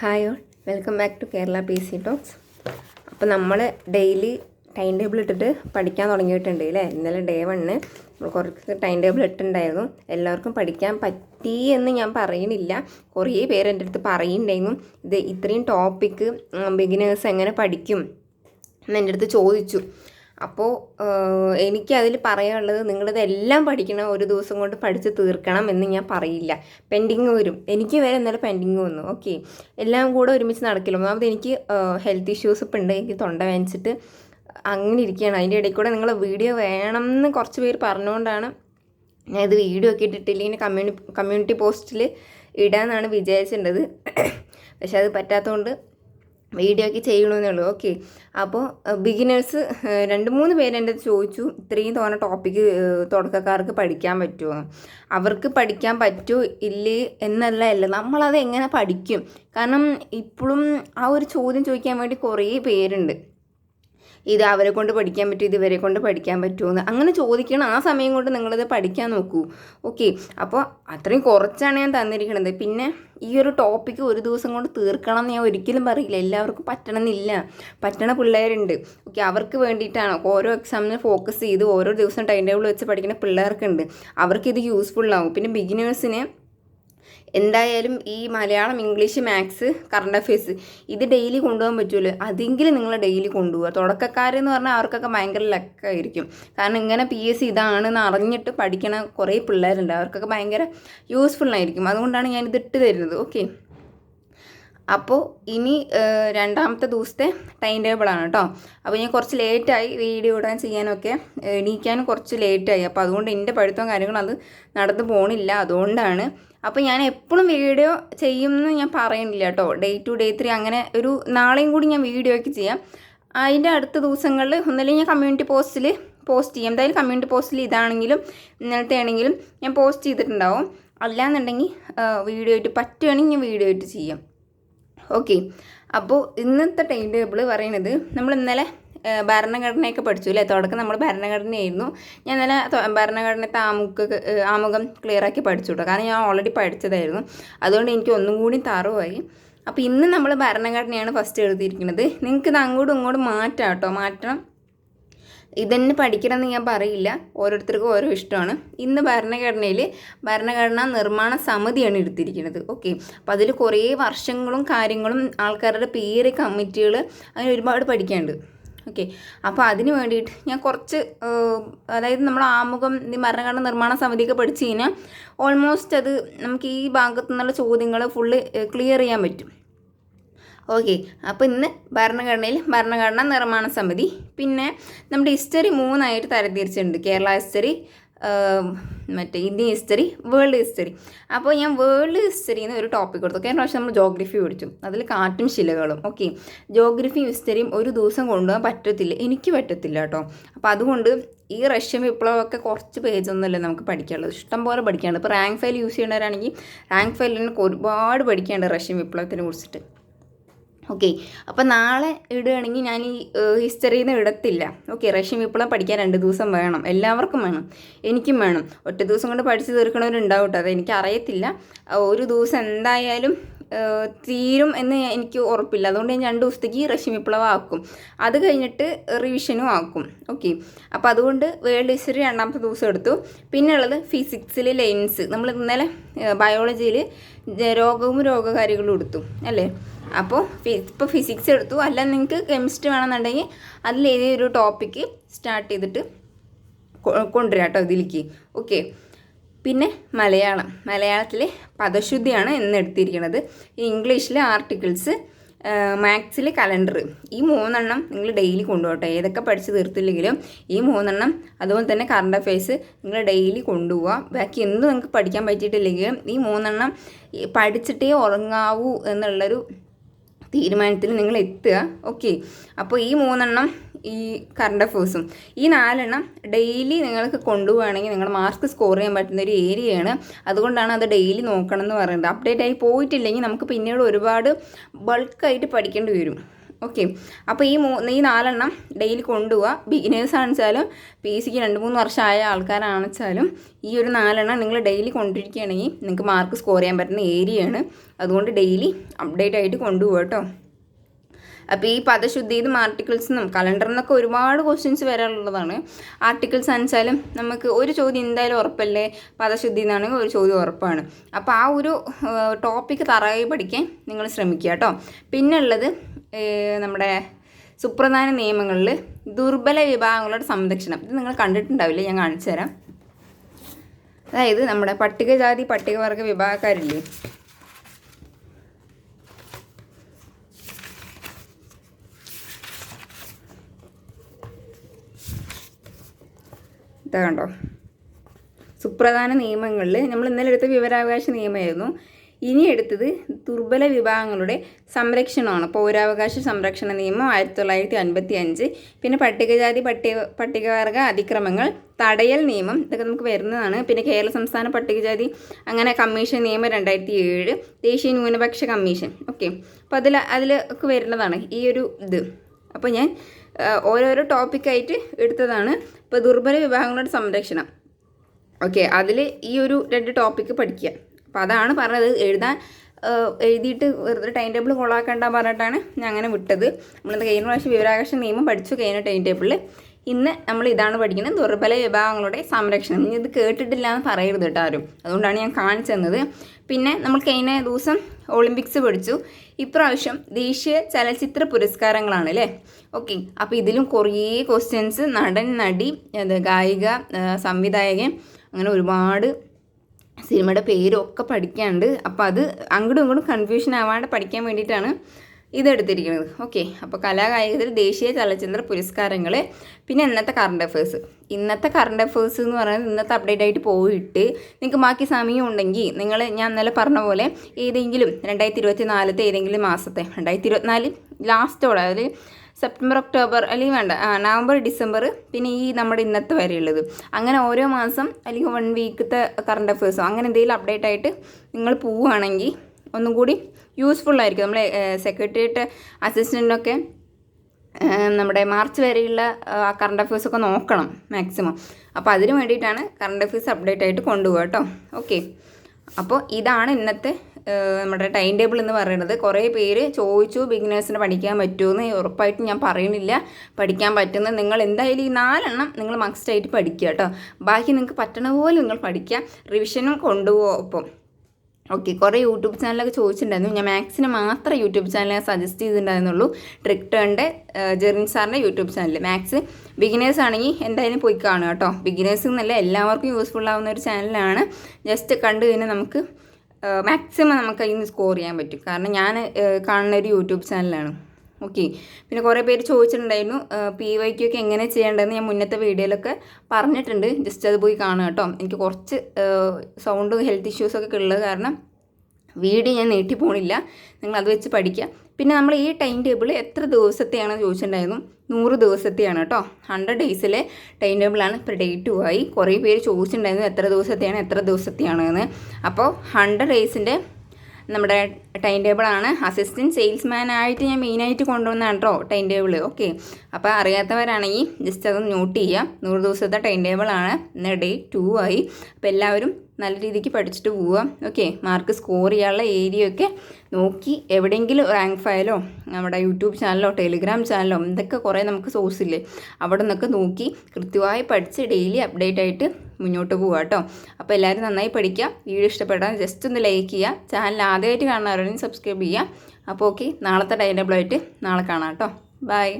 Hi all welcome back to Kerala P C talks അപ്പോൾ നമ്മൾ daily time table ഇട്ടിട്ട് പഠിക്കാൻ തുടങ്ങിയിട്ടുണ്ട് അല്ലേ ഇന്നലെ ഡേ വണ്ണ് നമ്മൾ കുറച്ച് ടൈം ടേബിൾ ഇട്ടിട്ടുണ്ടായിരുന്നു. എല്ലാവർക്കും പഠിക്കാൻ പറ്റി എന്ന് ഞാൻ പറയണില്ല. കുറേ പേര് എന്റെ അടുത്ത് പറയുന്നുണ്ടായിരുന്നു. ഇത് ഇത്രയും ടോപ്പിക്ക് ബിഗിനേഴ്സ് എങ്ങനെ പഠിക്കും എന്ന് എന്റെ അടുത്ത് ചോദിച്ചു. അപ്പോൾ എനിക്കതിൽ പറയാനുള്ളത് നിങ്ങളിത് എല്ലാം പഠിക്കണം ഒരു ദിവസം കൊണ്ട് പഠിച്ച് തീർക്കണം എന്ന് ഞാൻ പറയില്ല. പെൻഡിങ് വരും. എനിക്ക് വരെ ഇന്നലെ പെൻഡിങ് വന്നു. ഓക്കെ എല്ലാം കൂടെ ഒരുമിച്ച് നടക്കില്ല ഒന്നാമത് എനിക്ക് ഹെൽത്ത് ഇഷ്യൂസ് ഇപ്പം ഉണ്ട്. എനിക്ക് തൊണ്ട വേദനിച്ചിട്ട് അങ്ങനെ ഇരിക്കുകയാണ് അതിന്റെ ഇടയിൽ കൂടെ നിങ്ങൾ വീഡിയോ വേണം എന്ന് കുറച്ച് പേര് പറഞ്ഞുകൊണ്ടാണ് ഞാൻ ഇത് വീഡിയോ ഒക്കെ ഇട്ടിട്ടില്ല? ഇങ്ങനെ കമ്മ്യൂണി കമ്മ്യൂണിറ്റി പോസ്റ്റിൽ ഇടാമെന്നാണ് വിചാരിച്ചിട്ടുള്ളത്. പക്ഷെ അത് പറ്റാത്തതുകൊണ്ട് വീഡിയോ ഒക്കെ ചെയ്യണമെന്നേ ഉള്ളൂ. ഓക്കെ അപ്പോൾ ബിഗിനേഴ്സ് രണ്ട് മൂന്ന് പേര് എന്റെ അടുത്ത് ചോദിച്ചു ഇത്രയും തോന്നുന്ന ടോപ്പിക്ക് തുടക്കക്കാർക്ക് പഠിക്കാൻ പറ്റുമോ അവർക്ക് പഠിക്കാൻ പറ്റുമോ ഇല്ലേ? എന്നല്ല അല്ല. നമ്മളത് എങ്ങനെ പഠിക്കും? കാരണം ഇപ്പോഴും ആ ഒരു ചോദ്യം ചോദിക്കാൻ വേണ്ടി കുറേ പേരുണ്ട്. ഇത് അവരെ കൊണ്ട് പഠിക്കാൻ പറ്റും ഇത് ഇവരെ കൊണ്ട് പഠിക്കാൻ പറ്റുമെന്ന്. അങ്ങനെ ചോദിക്കണം. ആ സമയം കൊണ്ട് നിങ്ങളിത് പഠിക്കാൻ നോക്കൂ. ഓക്കെ അപ്പോൾ അത്രയും കുറച്ചാണ് ഞാൻ തന്നിരിക്കുന്നത് പിന്നെ ഈ ഒരു ടോപ്പിക്ക് ഒരു ദിവസം കൊണ്ട് തീർക്കണം എന്ന് ഞാൻ ഒരിക്കലും പറയില്ല. എല്ലാവർക്കും പറ്റണമെന്നില്ല. പറ്റണ പിള്ളേരുണ്ട്. ഓക്കെ അവർക്ക് വേണ്ടിയിട്ടാണ് ഓരോ എക്സാമിന് ഫോക്കസ് ചെയ്ത് ഓരോ ദിവസം ടൈം ടേബിൾ വെച്ച് പഠിക്കുന്ന പിള്ളേർക്കുണ്ട്. അവർക്കിത് യൂസ്ഫുൾ ആവും. പിന്നെ ബിഗിനേഴ്സിന് എന്തായാലും ഈ Malayalam English maths current affairs ഇത് ഡെയിലി കൊണ്ടുപോകാൻ പറ്റുമല്ലോ അതെങ്കിലും നിങ്ങൾ ഡെയിലി കൊണ്ടുപോകുക തുടക്കക്കാരെന്ന് പറഞ്ഞാൽ അവർക്കൊക്കെ ഭയങ്കര ലക്കായിരിക്കും. കാരണം ഇങ്ങനെ പി എസ് സി ഇതാണെന്ന് അറിഞ്ഞിട്ട് പഠിക്കണ കുറേ പിള്ളേരുണ്ട്. അവർക്കൊക്കെ ഭയങ്കര യൂസ്ഫുൾ ആയിരിക്കും. അതുകൊണ്ടാണ് ഞാൻ ഇത് ഇട്ട് തരുന്നത്. ഓക്കെ അപ്പോൾ ഇനി രണ്ടാമത്തെ ദിവസത്തെ ടൈം ടേബിളാണ് കേട്ടോ അപ്പോൾ ഞാൻ കുറച്ച് ലേറ്റായി വീഡിയോ ഇടാൻ ചെയ്യാനൊക്കെ എണീക്കാനും കുറച്ച് ലേറ്റായി അപ്പോൾ അതുകൊണ്ട് എന്റെ പഠിത്തവും കാര്യങ്ങളും അത് നടന്നു പോകണില്ല അതുകൊണ്ടാണ് അപ്പോൾ ഞാൻ എപ്പോഴും വീഡിയോ ചെയ്യുമെന്ന് ഞാൻ പറയുന്നില്ല കേട്ടോ ഡേ ടു ഡേ ത്രീ അങ്ങനെ ഒരു നാളെയും കൂടി ഞാൻ വീഡിയോ ഒക്കെ ചെയ്യാം. അതിന്റെ അടുത്ത ദിവസങ്ങളിൽ ഒന്നല്ലേ ഞാൻ കമ്മ്യൂണിറ്റി പോസ്റ്റിൽ പോസ്റ്റ് ചെയ്യാം. എന്തായാലും കമ്മ്യൂണിറ്റി പോസ്റ്റിൽ ഇതാണെങ്കിലും ഇന്നലത്തെ ആണെങ്കിലും ഞാൻ പോസ്റ്റ് ചെയ്തിട്ടുണ്ടാവും. അല്ലാന്നുണ്ടെങ്കിൽ വീഡിയോ ആയിട്ട് പറ്റുകയാണെങ്കിൽ ഞാൻ വീഡിയോ ആയിട്ട് ചെയ്യാം. ഓക്കെ അപ്പോൾ ഇന്നത്തെ ടൈം ടേബിൾ പറയണത് നമ്മൾ ഇന്നലെ ഭരണഘടനയൊക്കെ പഠിച്ചു അല്ലേ? തുടക്കം നമ്മൾ ഭരണഘടനയായിരുന്നു. ഞാൻ ഇന്നലെ ഭരണഘടനത്തെ ആമുഖ ആമുഖം ക്ലിയർ ആക്കി പഠിച്ചു കേട്ടോ കാരണം ഞാൻ ഓൾറെഡി പഠിച്ചതായിരുന്നു. അതുകൊണ്ട് എനിക്ക് ഒന്നും കൂടി തറവായി. അപ്പോൾ ഇന്ന് നമ്മൾ ഭരണഘടനയാണ് ഫസ്റ്റ് എഴുതിയിരിക്കുന്നത്. നിങ്ങൾക്ക് ഇത് അങ്ങോട്ടും ഇങ്ങോട്ടും മാറ്റാം കേട്ടോ മാറ്റണം. ഇതന്നെ പഠിക്കണമെന്ന് ഞാൻ പറയില്ല. ഓരോരുത്തർക്കും ഓരോ ഇഷ്ടമാണ്. ഇന്ന് ഭരണഘടനയിൽ ഭരണഘടനാ നിർമ്മാണ സമിതിയാണ് എടുത്തിരിക്കുന്നത്. ഓക്കെ. അപ്പോൾ അതിൽ കുറേ വർഷങ്ങളും കാര്യങ്ങളും ആൾക്കാരുടെ പേര് കമ്മിറ്റികൾ അങ്ങനെ ഒരുപാട് പഠിക്കാനുണ്ട്. ഓക്കെ. അപ്പോൾ അതിന് വേണ്ടിയിട്ട് ഞാൻ കുറച്ച് അതായത് നമ്മൾ ആമുഖം ഈ ഭരണഘടന നിർമ്മാണ സമിതിയൊക്കെ പഠിച്ചു കഴിഞ്ഞാൽ ഓൾമോസ്റ്റ് അത് നമുക്ക് ഈ ഭാഗത്തു നിന്നുള്ള ചോദ്യങ്ങൾ ഫുള്ള് ക്ലിയർ ചെയ്യാൻ പറ്റും. ഓക്കെ. അപ്പോൾ ഇന്ന് ഭരണഘടനയിൽ ഭരണഘടനാ നിർമ്മാണ സമിതി പിന്നെ നമ്മുടെ ഹിസ്റ്ററി മൂന്നായിട്ട് തരംതിരിച്ചിട്ടുണ്ട്. കേരള ഹിസ്റ്ററി മറ്റേ ഇന്ത്യൻ ഹിസ്റ്ററി വേൾഡ് ഹിസ്റ്ററി. അപ്പോൾ ഞാൻ വേൾഡ് ഹിസ്റ്ററി നിന്ന് ഒരു ടോപ്പിക് കൊടുത്തു. കഴിഞ്ഞ പ്രാവശ്യം നമ്മൾ ജോഗ്രഫി പഠിച്ചു അതിൽ കാറ്റും ശിലകളും. ഓക്കെ ജോഗ്രഫിയും ഹിസ്റ്ററിയും ഒരു ദിവസം കൊണ്ടുപോകാൻ പറ്റത്തില്ല. എനിക്ക് പറ്റത്തില്ല കേട്ടോ. അപ്പോൾ അതുകൊണ്ട് ഈ റഷ്യൻ വിപ്ലവമൊക്കെ കുറച്ച് പേജൊന്നുമല്ല നമുക്ക് പഠിക്കാനുള്ളത്. ഇഷ്ടം പോലെ പഠിക്കാനുണ്ട് ഇപ്പോൾ റാങ്ക് ഫയൽ യൂസ് ചെയ്യുന്നവരാണെങ്കിൽ റാങ്ക് ഫയലിന് ഒരുപാട് പഠിക്കാനുണ്ട് റഷ്യൻ വിപ്ലവത്തിനെ കുറിച്ചിട്ട്. ഓക്കെ. അപ്പം നാളെ ഇടുകയാണെങ്കിൽ ഞാൻ ഈ ഹിസ്റ്ററിയിൽ നിന്ന് ഇടത്തില്ല. ഓക്കെ റഷ്യൻ വിപ്ലവം പഠിക്കാൻ രണ്ട് ദിവസം വേണം. എല്ലാവർക്കും വേണം. എനിക്കും വേണം. ഒറ്റ ദിവസം കൊണ്ട് പഠിച്ചു തീർക്കണവരുണ്ടാവും കേട്ടോ അത് എനിക്ക് അറിയത്തില്ല ഒരു ദിവസം എന്തായാലും തീരും എന്ന് എനിക്ക് ഉറപ്പില്ല. അതുകൊണ്ട് ഞാൻ രണ്ട് ദിവസത്തേക്ക് റഷ്യൻ വിപ്ലവം ആക്കും. അത് കഴിഞ്ഞിട്ട് റിവിഷനും ആക്കും. ഓക്കെ. അപ്പോൾ അതുകൊണ്ട് വേൾഡ് ഹിസ്റ്ററി രണ്ടാമത്തെ ദിവസം എടുത്തു. പിന്നെ ഉള്ളത് ഫിസിക്സിൽ ലെൻസ് നമ്മൾ ഇന്നലെ ബയോളജിയിൽ രോഗവും രോഗകാരികളും എടുത്തു. അല്ലേ? അപ്പോൾ ഇപ്പോൾ ഫിസിക്സ് എടുത്തു. അല്ല നിങ്ങൾക്ക് കെമിസ്ട്രി വേണമെന്നുണ്ടെങ്കിൽ അതിൽ ഏതൊരു ടോപ്പിക്ക് സ്റ്റാർട്ട് ചെയ്തിട്ട് കൊണ്ടുവരാം കേട്ടോ ഇതിലേക്ക്. ഓക്കെ പിന്നെ മലയാളം. മലയാളത്തിൽ പദശുദ്ധിയാണ് ഇന്ന് എടുത്തിരിക്കുന്നത്. ഇംഗ്ലീഷിലെ ആർട്ടിക്കിൾസ് മാത്സിൽ കലണ്ടർ ഈ മൂന്നെണ്ണം നിങ്ങൾ ഡെയിലി കൊണ്ടുപോകട്ടെ. ഏതൊക്കെ പഠിച്ച് തീർത്തില്ലെങ്കിലും ഈ മൂന്നെണ്ണം അതുപോലെ തന്നെ കറണ്ട് അഫയേഴ്സ് നിങ്ങൾ ഡെയിലി കൊണ്ടുപോവുക ബാക്കി എന്തും നിങ്ങൾക്ക് പഠിക്കാൻ പറ്റിയിട്ടില്ലെങ്കിലും ഈ മൂന്നെണ്ണം പഠിച്ചിട്ടേ ഉറങ്ങാവൂ എന്നുള്ളൊരു തീരുമാനത്തിൽ നിങ്ങൾ എത്തുക. ഓക്കെ അപ്പോൾ ഈ മൂന്നെണ്ണം ഈ കറണ്ട് അഫേഴ്സും ഈ നാലെണ്ണം ഡെയിലി നിങ്ങൾക്ക് കൊണ്ടുപോവുകയാണെങ്കിൽ നിങ്ങൾ മാർക്ക് സ്കോർ ചെയ്യാൻ പറ്റുന്ന ഒരു ഏരിയയാണ് അതുകൊണ്ടാണ് അത് ഡെയിലി നോക്കണം എന്ന് പറയുന്നത്. അപ്ഡേറ്റ് ആയി പോയിട്ടില്ലെങ്കിൽ നമുക്ക് പിന്നീട് ഒരുപാട് ബൾക്കായിട്ട് പഠിക്കേണ്ടി വരും. ഓക്കെ അപ്പോൾ ഈ മൂ ഈ നാലെണ്ണം ഡെയിലി കൊണ്ടുപോവുക ബിഗിനേഴ്സ് ആണെച്ചാലും പി സിക്ക് രണ്ട് മൂന്ന് വർഷമായ ആൾക്കാരാണെച്ചാലും ഈ ഒരു നാലെണ്ണം നിങ്ങൾ ഡെയിലി കൊണ്ടിരിക്കുകയാണെങ്കിൽ നിങ്ങൾക്ക് മാർക്ക് സ്കോർ ചെയ്യാൻ പറ്റുന്ന ഏരിയയാണ് അതുകൊണ്ട് ഡെയിലി അപ്ഡേറ്റ് ആയിട്ട് കൊണ്ടുപോകുക കേട്ടോ. അപ്പോൾ ഈ പദശുദ്ധിയും ആർട്ടിക്കിൾസിനും കലണ്ടറിൽ നിന്നൊക്കെ ഒരുപാട് ക്വസ്റ്റ്യൻസ് വരാനുള്ളതാണ് ആർട്ടിക്കിൾസ് അനുസരിച്ചാലും നമുക്ക് ഒരു ചോദ്യം എന്തായാലും ഉറപ്പല്ലേ? പദശുദ്ധി എന്നാണെങ്കിൽ ഒരു ചോദ്യം ഉറപ്പാണ്. അപ്പോൾ ആ ഒരു ടോപ്പിക്ക് തറവായി പഠിക്കാൻ നിങ്ങൾ ശ്രമിക്കുക കേട്ടോ. പിന്നെ ഉള്ളത് ഏഹ്, നമ്മുടെ സുപ്രധാന നിയമങ്ങളിൽ ദുർബല വിഭാഗങ്ങളുടെ സംരക്ഷണം. ഇത് നിങ്ങൾ കണ്ടിട്ടുണ്ടാവില്ല? ഞാൻ കാണിച്ചു തരാം. അതായത് നമ്മുടെ പട്ടികജാതി പട്ടികവർഗ വിഭാഗക്കാരില്ലേ? ഇതാ കണ്ടോ? സുപ്രധാന നിയമങ്ങളിൽ നമ്മൾ ഇന്നലെ എടുത്ത വിവരാവകാശ നിയമമായിരുന്നു. ഇനി എടുത്തത് ദുർബല വിഭാഗങ്ങളുടെ സംരക്ഷണമാണ്. പൗരാവകാശ സംരക്ഷണ നിയമം ആയിരത്തി തൊള്ളായിരത്തി അൻപത്തി അഞ്ച് പിന്നെ പട്ടികജാതി പട്ടിക പട്ടികവർഗ അതിക്രമങ്ങൾ തടയൽ നിയമം ഇതൊക്കെ നമുക്ക് വരുന്നതാണ്. പിന്നെ കേരള സംസ്ഥാന പട്ടികജാതി അങ്ങനെ കമ്മീഷൻ നിയമം രണ്ടായിരത്തി ഏഴ് ദേശീയ ന്യൂനപക്ഷ കമ്മീഷൻ. ഓക്കെ. അപ്പോൾ അതിൽ ഒക്കെ വരുന്നതാണ് ഈ ഒരു ഇത്. അപ്പോൾ ഞാൻ ഓരോരോ ടോപ്പിക്കായിട്ട് എടുത്തതാണ്. ഇപ്പോൾ ദുർബല വിഭാഗങ്ങളുടെ സംരക്ഷണം. ഓക്കെ. അതിൽ ഈ ഒരു രണ്ട് ടോപ്പിക്ക് പഠിക്കുക അപ്പോൾ അതാണ് പറഞ്ഞത്. എഴുതാൻ എഴുതിയിട്ട് വെറുതെ ടൈം ടേബിൾ കൊള്ളാക്കണ്ട പറഞ്ഞിട്ടാണ് ഞാൻ അങ്ങനെ വിട്ടത്. നമ്മളിന്ന് കഴിഞ്ഞ പ്രാവശ്യം വിവരാകാശ നിയമം പഠിച്ചു കഴിഞ്ഞ ടൈം ടേബിളിൽ ഇന്ന് നമ്മൾ ഇതാണ് പഠിക്കുന്നത് ദുർബല വിഭാഗങ്ങളുടെ സംരക്ഷണം. ഇനി ഇത് കേട്ടിട്ടില്ല എന്ന് പറയരുത് കേട്ടോ ആരും. അതുകൊണ്ടാണ് ഞാൻ കാണിച്ചു തന്നത്. പിന്നെ നമ്മൾ കഴിഞ്ഞ ദിവസം ഒളിമ്പിക്സ് പഠിച്ചു. ഇപ്രാവശ്യം ദേശീയ ചലച്ചിത്ര പുരസ്കാരങ്ങളാണ് അല്ലേ? ഓക്കെ അപ്പോൾ ഇതിലും കുറേ ക്വസ്റ്റ്യൻസ് നടൻ നടി ഗായിക സംവിധായകൻ അങ്ങനെ ഒരുപാട് സിനിമയുടെ പേരും ഒക്കെ പഠിക്കാനുണ്ട്. അപ്പോൾ അത് അങ്ങോട്ടും ഇങ്ങോട്ടും കൺഫ്യൂഷൻ ആവാണ്ട് പഠിക്കാൻ വേണ്ടിയിട്ടാണ് ഇതെടുത്തിരിക്കുന്നത്. ഓക്കെ അപ്പോൾ കലാകായികത്തിൽ ദേശീയ ചലച്ചിത്ര പുരസ്കാരങ്ങൾ പിന്നെ ഇന്നത്തെ കറണ്ട് അഫേഴ്സ് ഇന്നത്തെ കറണ്ട് അഫേഴ്സ് എന്ന് പറയുന്നത് ഇന്നത്തെ അപ്ഡേറ്റ് ആയിട്ട് പോയിട്ട് നിങ്ങൾക്ക് ബാക്കി സമയം ഉണ്ടെങ്കിൽ നിങ്ങൾ ഞാൻ ഇന്നലെ പറഞ്ഞ പോലെ ഏതെങ്കിലും രണ്ടായിരത്തി ഇരുപത്തി നാലത്തെ ഏതെങ്കിലും മാസത്തെ രണ്ടായിരത്തി ഇരുപത്തിനാല് ലാസ്റ്റോടെ അതായത് സെപ്റ്റംബർ ഒക്ടോബർ അല്ലെങ്കിൽ വേണ്ട നവംബർ ഡിസംബർ പിന്നെ ഈ നമ്മുടെ ഇന്നത്തെ വരെയുള്ളത്. അങ്ങനെ ഓരോ മാസം അല്ലെങ്കിൽ വൺ വീക്കത്തെ കറണ്ട് അഫേഴ്സോ അങ്ങനെ എന്തെങ്കിലും അപ്ഡേറ്റ് ആയിട്ട് നിങ്ങൾ പോവുകയാണെങ്കിൽ ഒന്നും കൂടി യൂസ്ഫുൾ ആയിരിക്കും. നമ്മളെ സെക്രട്ടേറിയറ്റ് അസിസ്റ്റന്റിനൊക്കെ നമ്മുടെ മാർച്ച് വരെയുള്ള കറണ്ട് അഫേഴ്സൊക്കെ നോക്കണം മാക്സിമം അപ്പോൾ അതിന് വേണ്ടിയിട്ടാണ് കറണ്ട് അഫേഴ്സ് അപ്ഡേറ്റ് ആയിട്ട് കൊണ്ടുപോകുക കേട്ടോ. ഓക്കെ അപ്പോൾ ഇതാണ് ഇന്നത്തെ നമ്മുടെ ടൈം ടേബിൾ എന്ന് പറയുന്നത് കുറേ പേര് ചോദിച്ചു ബിഗിനേഴ്സിന് പഠിക്കാൻ പറ്റുമെന്ന് ഉറപ്പായിട്ടും ഞാൻ പറയുന്നില്ല. പഠിക്കാൻ പറ്റുന്ന നിങ്ങൾ എന്തായാലും ഈ നാലെണ്ണം നിങ്ങൾ മസ്റ്റായിട്ട് പഠിക്കുക കേട്ടോ. ബാക്കി നിങ്ങൾക്ക് പറ്റണ പോലെ നിങ്ങൾ പഠിക്കുക. റിവിഷനും കൊണ്ടുപോകും ഒപ്പം. ഓക്കെ കുറേ യൂട്യൂബ് ചാനലൊക്കെ ചോദിച്ചിട്ടുണ്ടായിരുന്നു. ഞാൻ മാത്സിന് മാത്രമേ യൂട്യൂബ് ചാനൽ സജസ്റ്റ് ചെയ്തിട്ടുണ്ടായിരുന്നുള്ളൂ. ട്രിക് ടേണിന്റെ ജെറിൻ സാറിന്റെ യൂട്യൂബ് ചാനൽ മാത്സ് ബിഗിനേഴ്സ് ആണെങ്കിൽ എന്തായാലും പോയി കാണുക കേട്ടോ. ബിഗിനേഴ്സ് എന്നല്ല എല്ലാവർക്കും യൂസ്ഫുൾ ആവുന്ന ഒരു ചാനലാണ് ജസ്റ്റ് കണ്ടു കഴിഞ്ഞാൽ നമുക്ക് മാക്സിമം നമുക്ക് അതിൽ നിന്ന് സ്കോർ ചെയ്യാൻ പറ്റും. കാരണം ഞാൻ കാണുന്ന ഒരു യൂട്യൂബ് ചാനലാണ് ഓക്കെ പിന്നെ കുറേ പേര് ചോദിച്ചിട്ടുണ്ടായിരുന്നു പി വൈക്ക് ഒക്കെ എങ്ങനെ ചെയ്യേണ്ടതെന്ന് ഞാൻ മുന്നത്തെ വീഡിയോയിലൊക്കെ പറഞ്ഞിട്ടുണ്ട്. ജസ്റ്റ് അത് പോയി കാണുക കേട്ടോ. എനിക്ക് കുറച്ച് സൗണ്ട് ഹെൽത്ത് ഇഷ്യൂസൊക്കെ ഉള്ളത് കാരണം വീഡിയോ ഞാൻ നീട്ടി പോണില്ല. നിങ്ങൾ അത് വെച്ച് പഠിക്കുക പിന്നെ നമ്മൾ ഈ ടൈം ടേബിൾ എത്ര ദിവസത്തെയാണെന്ന് ചോദിച്ചിട്ടുണ്ടായിരുന്നു? നൂറ് ദിവസത്തെയാണ് കേട്ടോ. ഹൺഡ്രഡ് ഡേയ്സിലെ ടൈം ടേബിളാണ് ഇപ്പോൾ ഡേറ്റ് ആയി. കുറേ പേര് ചോദിച്ചിട്ടുണ്ടായിരുന്നു എത്ര ദിവസത്തെയാണ് എത്ര ദിവസത്തെയാണ് എന്ന് അപ്പോൾ ഹൺഡ്രഡ് ഡേയ്സിന്റെ നമ്മുടെ ടൈം ടേബിളാണ് അസിസ്റ്റന്റ് സെയിൽസ്മാൻ ആയിട്ട് ഞാൻ മെയിനായിട്ട് കൊണ്ടുവന്നതാണ് കേട്ടോ ടൈം ടേബിൾ ഓക്കെ അപ്പോൾ അറിയാത്തവരാണെങ്കിൽ ജസ്റ്റ് അത് നോട്ട് ചെയ്യുക നൂറ് ദിവസത്തെ ടൈം ടേബിളാണ് ഇന്ന് ഡേ ടു ആയി. അപ്പോൾ എല്ലാവരും നല്ല രീതിക്ക് പഠിച്ചിട്ട് പോവുക. ഓക്കെ മാർക്ക് സ്കോർ ചെയ്യാനുള്ള ഏരിയ ഒക്കെ നോക്കി എവിടെയെങ്കിലും റാങ്ക് ഫയലോ നമ്മുടെ യൂട്യൂബ് ചാനലോ ടെലിഗ്രാം ചാനലോ എന്തൊക്കെ കുറേ നമുക്ക് സോഴ്സ് ഇല്ലേ അവിടെ നിന്നൊക്കെ നോക്കി കൃത്യമായി പഠിച്ച് ഡെയിലി അപ്ഡേറ്റ് ആയിട്ട് മുന്നോട്ട് പോവുക കേട്ടോ. അപ്പോൾ എല്ലാവരും നന്നായി പഠിക്കുക. വീഡിയോ ഇഷ്ടപ്പെടാൻ ജസ്റ്റ് ഒന്ന് ലൈക്ക് ചെയ്യുക. ചാനൽ ആദ്യമായിട്ട് കാണുന്നവരാണെങ്കിൽ സബ്സ്ക്രൈബ് ചെയ്യുക. അപ്പോൾ ഓക്കെ നാളത്തെ ടൈം ടേബിളായിട്ട് നാളെ കാണാം കേട്ടോ. ബൈ